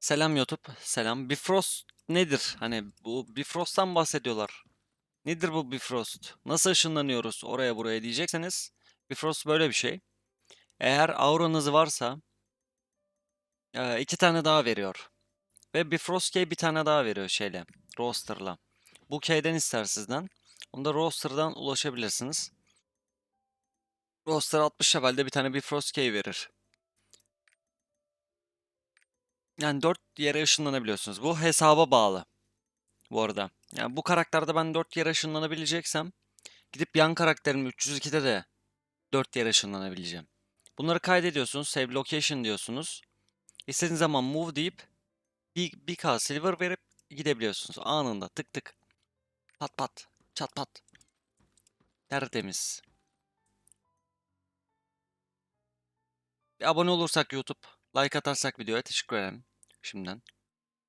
Selam YouTube, selam. Bifrost nedir? Hani bu Bifrost'tan bahsediyorlar. Nedir bu Bifrost? Nasıl ışınlanıyoruz oraya buraya diyecekseniz Bifrost böyle bir şey. Eğer auranız varsa e, iki tane daha veriyor. Ve Bifrost Key bir tane daha veriyor şeyle, Roaster'la. Bu key'den ister sizden. Onu da Roaster'dan ulaşabilirsiniz. Roaster 60 levelde bir tane Bifrost Key verir. Yani 4 yere ışınlanabiliyorsunuz. Bu hesaba bağlı. Bu arada. Yani bu karakterde ben 4 yere ışınlanabileceksem gidip yan karakterim 302'de de 4 yere ışınlanabileceğim. Bunları kaydediyorsunuz. Save location diyorsunuz. İstediğiniz zaman move deyip bir, bir k silver verip gidebiliyorsunuz. Anında tık tık. Pat pat. Çat pat. Tertemiz. Bir abone olursak YouTube, like atarsak videoya teşekkür ederim. Şimdiden.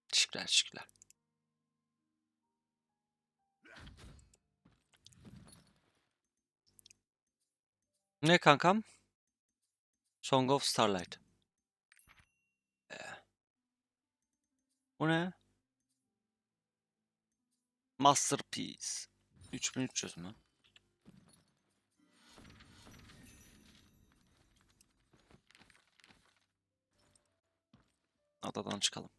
Teşekkürler, teşekkürler. Ne kankam? Song of Starlight. Ee, Bu ne? Masterpiece. 3300 mü? Adadan çıkalım.